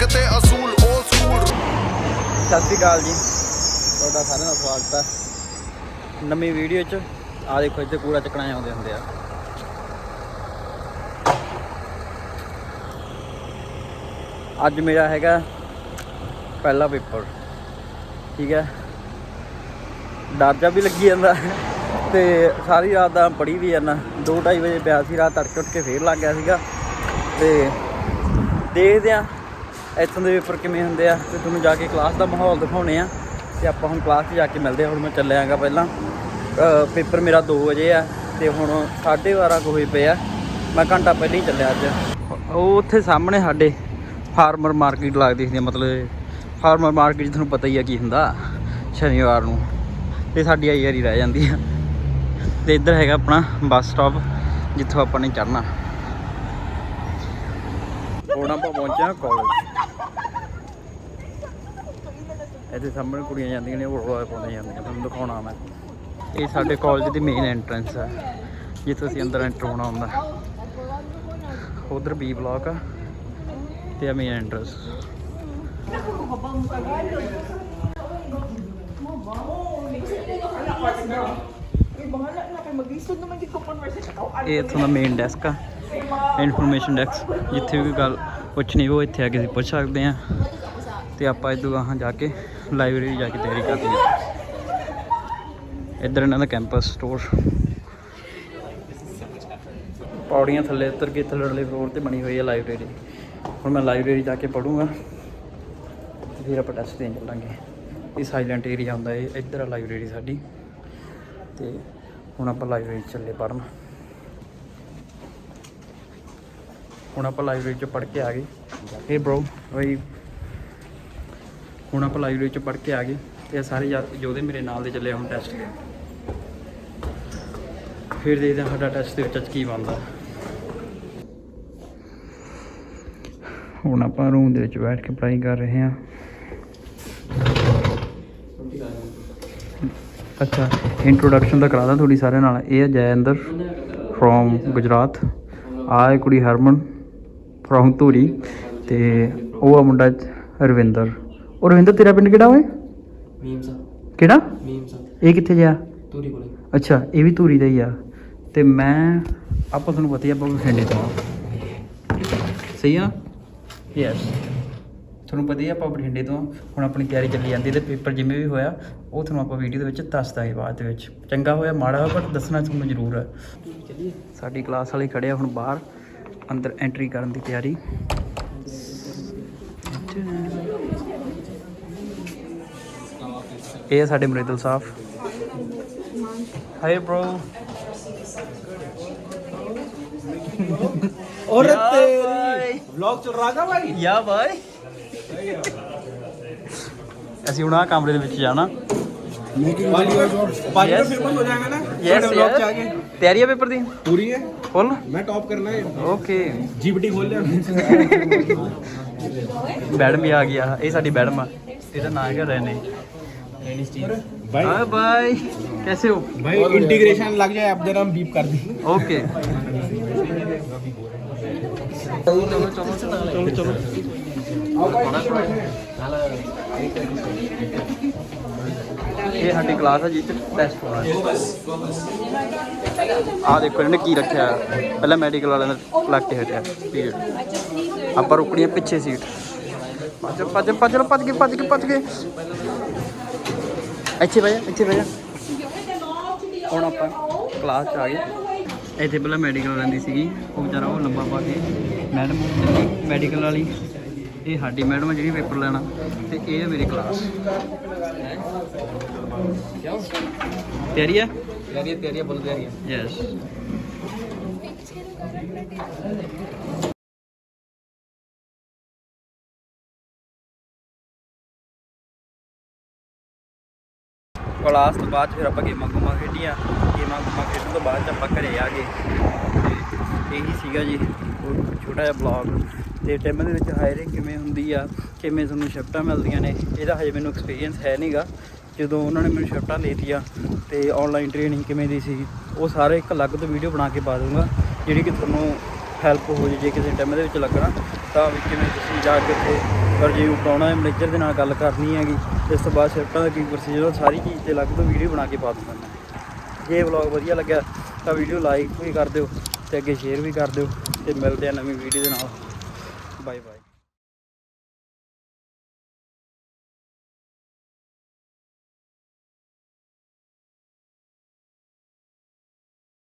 ਜੱਗ ਤੇ ਅਸੂਲ 올 ਸਕੂਲ ਸਤਿ ਸ਼੍ਰੀ ਅਕਾਲ ਜੀ। ਤੁਹਾਡਾ ਸਾਰਿਆਂ ਦਾ ਸਵਾਗਤ ਹੈ। ਨਵੀਂ ਵੀਡੀਓ 'ਚ। ਆ ਦੇਖੋ, ਇੱਥੇ ਕੂੜਾ ਚੱਕਣਾ ਆਉਂਦੇ ਹੁੰਦੇ ਆ। ਅੱਜ ਮੇਰਾ ਹੈਗਾ ਪਹਿਲਾ ਪੇਪਰ। ਠੀਕ ਹੈ। ਡਰ ਜਾ ਵੀ ਲੱਗੀ ਜਾਂਦਾ। ਤੇ ਸਾਰੀ ਰਾਤ ਦਾ ਪੜ੍ਹੀ ਵੀ ਜਾਂਦਾ। 2:30 ਵਜੇ ਪਿਆ ਸੀ, ਰਾਤ ਤੜਕੇ ਉੱਠ ਕੇ ਫੇਰ ਲੱਗ ਗਿਆ ਸੀਗਾ। ਤੇ ਦੇਖਦੇ ਆ ਇੱਥੋਂ ਦੇ ਪੇਪਰ ਕਿਵੇਂ ਹੁੰਦੇ ਆ ਤੇ ਤੁਹਾਨੂੰ ਜਾ ਕੇ ਕਲਾਸ ਦਾ ਮਾਹੌਲ ਦਿਖਾਉਣੇ ਆ ਤੇ ਆਪਾਂ ਹੁਣ ਕਲਾਸ 'ਚ ਜਾ ਕੇ ਮਿਲਦੇ ਆ। ਹੁਣ ਮੈਂ ਚੱਲਿਆਗਾ ਪਹਿਲਾਂ। ਪੇਪਰ ਮੇਰਾ 2 ਵਜੇ ਆ ਤੇ ਹੁਣ 12:30 ਕੁ ਹੋਏ ਪਏ ਆ। ਮੈਂ ਘੰਟਾ ਪਹਿਲਾਂ ਹੀ ਚੱਲਿਆ ਅੱਜ। ਉਹ ਉੱਥੇ ਸਾਹਮਣੇ ਸਾਡੇ ਫਾਰਮਰ ਮਾਰਕੀਟ ਲੱਗਦੀ ਸੀ ਮਤਲਬ ਫਾਰਮਰ ਮਾਰਕੀਟ ਤੁਹਾਨੂੰ ਪਤਾ ਹੀ ਆ ਕੀ ਹੁੰਦਾ ਸ਼ਨੀਵਾਰ ਨੂੰ। ਤੇ ਸਾਡੀ ਆਈ ਵਾਰੀ ਰਹਿ ਜਾਂਦੀ ਆ। ਤੇ ਇੱਧਰ ਹੈਗਾ ਆਪਣਾ ਬੱਸ ਸਟਾਪ ਜਿੱਥੋਂ ਆਪਾਂ ਨੇ ਚੜਨਾ ਹੁਣ ਆਪਾਂ ਪਹੁੰਚੇ ਕਾਲਜ ਇੱਥੇ ਸਾਹਮਣੇ ਕੁੜੀਆਂ ਜਾਂਦੀਆਂ ਨੇ, ਉਹ ਰੋਲਾ ਪਾਉਂਦੀਆਂ ਜਾਂਦੀਆਂ, ਤੁਹਾਨੂੰ ਦਿਖਾਉਣਾ ਮੈਂ। ਇਹ ਸਾਡੇ ਕਾਲਜ ਦੀ ਮੇਨ ਐਂਟਰੈਂਸ ਹੈ ਜਿੱਥੇ ਅਸੀਂ ਅੰਦਰ ਐਂਟਰ ਹੋਣਾ ਹੁੰਦਾ। ਉਧਰ ਬੀ ਬਲਾਕ ਆ, ਤੇ ਆ ਮੇਨ ਐਂਟਰੈਂਸ ਇਹ ਇੱਥੋਂ ਦਾ ਮੇਨ ਡੈਸਕ ਆ ਇਨਫੋਰਮੇਸ਼ਨ ਡੈਸਕ ਜਿੱਥੇ ਵੀ ਕੋਈ ਗੱਲ ਪੁੱਛਣੀ ਉਹ ਇੱਥੇ ਆ ਕੇ ਅਸੀਂ ਪੁੱਛ ਸਕਦੇ ਆ ਤੇ ਆਪਾਂ ਇਦੋਂ ਗਾਹਾਂ ਜਾ ਕੇ ਲਾਇਬ੍ਰੇਰੀ ਜਾ ਕੇ ਤਿਆਰੀ ਕਰਦੇ ਆ ਇੱਧਰ ਇਹਨਾਂ ਦਾ ਕੈਂਪਸ, ਸਟੋਰ। ਪੌੜੀਆਂ ਥੱਲੇ ਉਤਰ ਕੇ ਥੱਲੜਲੇ ਫਲੋਰ ਤੇ ਬਣੀ ਹੋਈ ਹੈ ਲਾਇਬ੍ਰੇਰੀ। ਹੁਣ ਮੈਂ ਲਾਇਬ੍ਰੇਰੀ ਜਾ ਕੇ ਪੜੂੰਗਾ ਫਿਰ ਆਪਾਂ ਟੈਸਟ ਦੇਣ ਚੱਲਾਂਗੇ। ਇਹ ਸਾਇਲੈਂਟ ਏਰੀਆ ਹੁੰਦਾ ਹੈ, ਇੱਧਰ ਆ ਲਾਇਬ੍ਰੇਰੀ ਸਾਡੀ। ਤੇ ਹੁਣ ਆਪਾਂ ਲਾਇਬ੍ਰੇਰੀ ਚੱਲੇ ਪੜਨ ਹੁਣ ਆਪਾਂ ਲਾਇਬ੍ਰੇਰੀ 'ਚ ਪੜ ਕੇ ਆ ਗਏ। ਇਹ ਬ్రో ਵਈ ਹੁਣ ਆਪਾਂ ਲਾਇਬ੍ਰੇਰੀ 'ਚ ਪੜ ਕੇ ਆ ਗਏ ਤੇ ਇਹ ਸਾਰੇ ਯਾਰ ਯੋਧੇ ਮੇਰੇ ਨਾਲ ਦੇ ਚੱਲੇ ਹੁਣ ਟੈਸਟ ਦੇਣ ਫਿਰ ਦੇਖਦੇ ਹਾਂ ਸਾਡਾ ਟੈਸਟ ਦੇ ਵਿੱਚ ਅੱਜ ਕੀ ਬਣਦਾ। ਹੁਣ ਆਪਾਂ ਰੂਮ ਦੇ ਵਿੱਚ ਬੈਠ ਕੇ ਪੜ੍ਹਾਈ ਕਰ ਰਹੇ ਹਾਂ। ਅੱਛਾ ਇੰਟਰੋਡਕਸ਼ਨ ਦਾ ਕਰਾ ਦਾਂ ਤੁਹਾਡੀ ਸਾਰਿਆਂ ਨਾਲ। ਇਹ ਹੈ ਜੈਇੰਦਰ ਫਰੋਮ ਗੁਜਰਾਤ। ਆ ਹੈ ਕੁੜੀ ਹਰਮਨ ਫਰੋਮ ਧੂਰੀ ਤੇ ਉਹ ਆ ਮੁੰਡਾ ਰਵਿੰਦਰ। ਉਹ ਰਵਿੰਦਰ ਤੇਰਾ ਪਿੰਡ ਕਿਹੜਾ ਓਏ? ਮੀਮਸ ਕਿਹੜਾ? ਮੀਮਸ ਇਹ ਕਿੱਥੇ ਜਾ ਤੂਰੀ ਕੋਲੇ। ਅੱਛਾ ਇਹ ਵੀ ਧੂਰੀ ਦਾ ਹੀ ਆ। ਤੇ ਮੈਂ ਆਪਾਂ ਤੁਹਾਨੂੰ ਪਤਾ ਹੀ ਆ, ਆਪਾਂ ਬਠਿੰਡੇ ਤੋਂ ਆ। ਸਹੀ ਆ? ਯੈਸ ਤੁਹਾਨੂੰ ਪਤਾ ਹੀ ਆ, ਆਪਾਂ ਬਠਿੰਡੇ ਤੋਂ। ਹੁਣ ਆਪਣੀ ਤਿਆਰੀ ਚੱਲੀ ਜਾਂਦੀ ਤੇ ਪੇਪਰ ਜਿਵੇਂ ਵੀ ਹੋਇਆ ਉਹ ਤੁਹਾਨੂੰ ਆਪਾਂ ਵੀਡੀਓ ਦੇ ਵਿੱਚ ਦੱਸ ਦਾਂਗੇ ਬਾਅਦ ਦੇ ਵਿੱਚ। ਚੰਗਾ ਹੋਇਆ ਮਾੜਾ ਹੋਇਆ ਪਰ ਦੱਸਣਾ ਤੁਹਾਨੂੰ ਜ਼ਰੂਰ ਹੈ ਸਾਡੀ ਕਲਾਸ ਵਾਲੇ ਖੜੇ ਆ ਹੁਣ ਬਾਹਰ ਅੰਦਰ ਐਂਟਰੀ ਕਰਨ ਦੀ ਤਿਆਰੀ। ਇਹ ਹੈ ਸਾਡੇ ਮਰਿਦਲ ਸਾਹਿਬ ਹਾਈ ਬ੍ਰੋ और Yeah, तेरी भाई। व्लॉग चल रहा था भाई ਯਾ ਬਾਈ ਅਸੀਂ ਹੁਣ ਆ ਕਮਰੇ ਦੇ ਵਿੱਚ ਜਾਣਾ पानी में Yes. फेमस हो जाएगा ना ਯੈਸ बड़े vlog के आगे ਤਿਆਰੀ ਹੈ ਪੇਪਰ ਦੀ पूरी है ਫੁੱਲ मैं टॉप करना है ਓਕੇ जीपीटी खोल लिया ਮੈਡਮ ਵੀ ਆ ਗਿਆ ਇਹ ਸਾਡੀ ਮੈਡਮ ਆ ਇਹਦਾ ਨਾਮ ਹੈਗਾ ਰੈਨੇ भाई ਹਾਈ ਬਾਈ ਕੈਸੇ ਹੋ भाई इंटीग्रेशन लग जाए अब जरा हम बीप कर दी ਓਕੇ ਚਲੋ ਚਲੋ ਚਲੋ ਚਲੋ ਇਹ ਸਾਡੀ ਕਲਾਸ ਹੈ ਜਿਸ ਟੈਸਟ ਹੋਣਾ ਆ ਦੇਖੋ ਇਹਨੇ ਕੀ ਰੱਖਿਆ ਪਹਿਲਾਂ ਮੈਡੀਕਲ ਵਾਲਿਆਂ ਦਾ ਲੱਗ ਕੇ ਹਟਿਆ ਪੀਰੀਅਡ ਆਪਾਂ ਰੁਕਣੀਆਂ ਪਿੱਛੇ ਸੀਟ ਭੱਜ ਭੱਜ ਭੱਜ ਲਓ, ਭੱਜ ਕੇ ਭੱਜ ਕੇ ਭੱਜ ਕੇ ਇੱਥੇ ਬਹਿ ਜਾ ਇੱਥੇ ਬਹਿ ਜਾ। ਹੁਣ ਆਪਾਂ ਕਲਾਸ ਚ ਆ ਗਏ। ਇੱਥੇ ਪਹਿਲਾਂ ਮੈਡੀਕਲ ਰਹਿੰਦੀ ਸੀਗੀ ਉਹ ਵਿਚਾਰਾ ਉਹ ਲੰਬਾ ਪਾ ਕੇ ਮੈਡਮ ਮੈਡੀਕਲ ਵਾਲੀ। ਇਹ ਸਾਡੀ ਮੈਡਮ ਜਿਹੜੀ ਪੇਪਰ ਲੈਣਾ ਤੇ ਇਹ ਹੈ ਮੇਰੀ ਕਲਾਸ ਤਿਆਰੀ ਹੈ ਤਿਆਰੀ ਹੈ ਤਿਆਰੀ ਹੈ ਬੋਲ ਤਿਆਰੀ ਹੈ ਯੈਸ ਕਲਾਸ ਤੋਂ ਬਾਅਦ ਫਿਰ ਆਪਾਂ ਗੇਮਾਂ ਗੁਮਾਂ ਖੇਡੀਆਂ। ਗੇਮਾਂ ਗੁਮਾਂ ਖੇਡਣ ਤੋਂ ਬਾਅਦ 'ਚ ਆਪਾਂ ਘਰੇ ਆ ਗਏ। ਤੇ ਇਹੀ ਸੀਗਾ ਜੀ ਛੋਟਾ ਜਿਹਾ ਬਲੌਗ ਤੇ ਟਿਮ ਦੇ ਵਿੱਚ ਹਾਇਰਿੰਗ ਕਿਵੇਂ ਹੁੰਦੀ ਆ, ਕਿਵੇਂ ਤੁਹਾਨੂੰ ਸ਼ਿਫਟਾਂ ਮਿਲਦੀਆਂ ਨੇ, ਇਹਦਾ ਹਜੇ ਮੈਨੂੰ ਐਕਸਪੀਰੀਅੰਸ ਹੈ ਨਹੀਂਗਾ ਜਦੋਂ ਉਹਨਾਂ ਨੇ ਮੈਨੂੰ ਸ਼ਿਫਟਾਂ ਲੈਤੀਆਂ ਦਿੱਤੀਆਂ ਤੇ ਆਨਲਾਈਨ ਟ੍ਰੇਨਿੰਗ ਕਿਵੇਂ ਦੀ ਸੀ, ਉਹ ਸਾਰੇ ਇੱਕ ਅਲੱਗ ਤੋਂ ਵੀਡੀਓ ਬਣਾ ਕੇ ਪਾ ਦੂੰਗਾ ਜਿਹੜੀ ਕਿ ਤੁਹਾਨੂੰ ਹੈਲਪ ਹੋ ਜੇ ਜੇ ਕਿਸੇ ਟਾਈਮ ਦੇ ਵਿੱਚ ਲੱਗਣਾ। ਤਾਂ ਵੀ ਕਿਵੇਂ ਤੁਸੀਂ ਜਾ ਕੇ ਉੱਥੇ, ਪਰ ਜੇ ਉਪਾਉਣਾ ਹੈ ਮੈਨੇਜਰ ਦੇ ਨਾਲ ਗੱਲ ਕਰਨੀ ਹੈਗੀ ਇਸ ਤੋਂ ਬਾਅਦ ਸ਼ਿਫਟਾਂ ਦਾ ਕੀ ਪ੍ਰੋਸੀਜਰ ਸਾਰੀ ਚੀਜ਼ ਤੇ ਅਲੱਗ ਤੋਂ ਵੀਡੀਓ ਬਣਾ ਕੇ ਪਾ ਦੂੰਗਾ ਮੈਂ। ਜੇ ਵਲੌਗ ਵਧੀਆ ਲੱਗਿਆ, ਤਾਂ ਵੀਡੀਓ ਲਾਈਕ ਵੀ ਕਰ ਦਿਓ ਤੇ ਅੱਗੇ ਸ਼ੇਅਰ ਵੀ ਕਰ ਦਿਓ ਤੇ ਮਿਲਦੇ ਆ ਨਵੀਂ ਵੀਡੀਓ ਦੇ ਨਾਲ। Bye bye